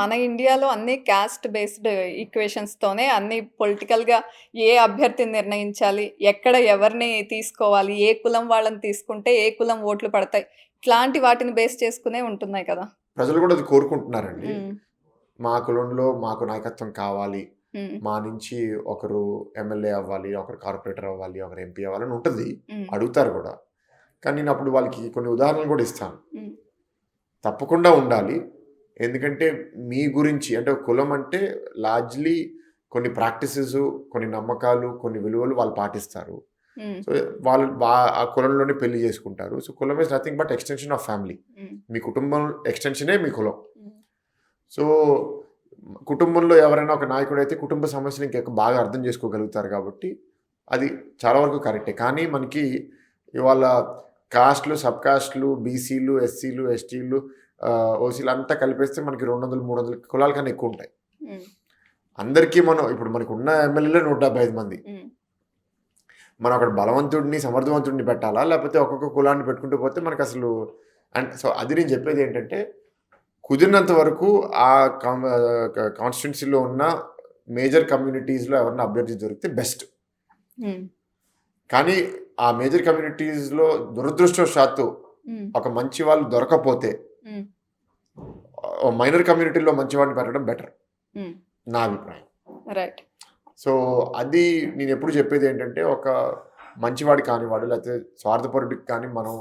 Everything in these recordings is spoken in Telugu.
మన ఇండియాలో అన్ని క్యాస్ట్ బేస్డ్ ఈక్వేషన్స్తోనే అన్ని పొలిటికల్గా ఏ అభ్యర్థిని నిర్ణయించాలి ఎక్కడ ఎవరిని తీసుకోవాలి ఏ కులం వాళ్ళని తీసుకుంటే ఏ కులం ఓట్లు పడతాయి ఇట్లాంటి వాటిని బేస్ చేసుకునే ఉంటున్నాయి కదా. ప్రజలు కూడా అది కోరుకుంటున్నారండి. మా కులంలో మాకు నాయకత్వం కావాలి మా నుంచి ఒకరు ఎమ్మెల్యే అవ్వాలి ఒకరు కార్పొరేటర్ అవ్వాలి ఒకరు ఎంపీ అవ్వాలని ఉంటుంది. ఉమ్, అడుగుతారు కూడా. కానీ నేను అప్పుడు వాళ్ళకి కొన్ని ఉదాహరణలు కూడా ఇస్తాను. తప్పకుండా ఉండాలి. ఎందుకంటే మీ గురించి అంటే కులం అంటే లార్జ్లీ కొన్ని ప్రాక్టీసెస్ కొన్ని నమ్మకాలు కొన్ని విలువలు వాళ్ళు పాటిస్తారు. సో వాళ్ళు బా ఆ కులంలోనే పెళ్ళి చేసుకుంటారు. సో కులం is nothing but extension of family మీ కుటుంబం ఎక్స్టెన్షనే మీ కులం. సో కుటుంబంలో ఎవరైనా ఒక నాయకుడు అయితే కుటుంబ సమస్యలు ఇంకా బాగా అర్థం చేసుకోగలుగుతారు కాబట్టి అది చాలా వరకు కరెక్టే కానీ మనకి ఇవాళ కాస్ట్లు సబ్ కాస్ట్లు బీసీలు ఎస్సీలు ఎస్టీలు ఓసీలు అంతా కలిపేస్తే మనకి రెండు వందలు మూడు వందల కులాల కన్నా ఎక్కువ ఉంటాయి. అందరికీ మనం ఇప్పుడు మనకు ఉన్న ఎమ్మెల్యేలే నూట డెబ్బై ఐదు మంది. మనం అక్కడ బలవంతుడిని సమర్థవంతుడిని పెట్టాలా? లేకపోతే ఒక్కొక్క కులాన్ని పెట్టుకుంటూ పోతే మనకు అసలు అండ్ సో అది నేను చెప్పేది ఏంటంటే కుదిరినంత వరకు ఆ కాన్స్టిట్యున్సీలో ఉన్న మేజర్ కమ్యూనిటీస్లో ఎవరైనా అభ్యర్థి దొరికితే బెస్ట్ కానీ ఆ మేజర్ కమ్యూనిటీస్లో దురదృష్టవశాత్తు ఉమ్, ఒక మంచి వాళ్ళు దొరకపోతే మైనర్ కమ్యూనిటీలో మంచి వాడిని పెట్టడం బెటర్. నా అభిప్రాయం. రైట్ సో అది నేను ఎప్పుడు చెప్పేది ఏంటంటే ఒక మంచివాడు కానివాడు లేకపోతే స్వార్థపరుడికి కానీ మనం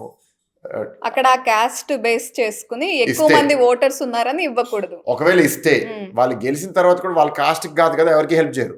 అక్కడ క్యాస్ట్ బేస్ చేసుకుని ఎక్కువ. మంది ఓటర్స్ ఉన్నారని ఇవ్వకూడదు. ఒకవేళ ఇస్తే. వాళ్ళు గెలిచిన తర్వాత కూడా వాళ్ళ కాస్ట్కి కాదు కదా ఎవరికి హెల్ప్ చేయరు.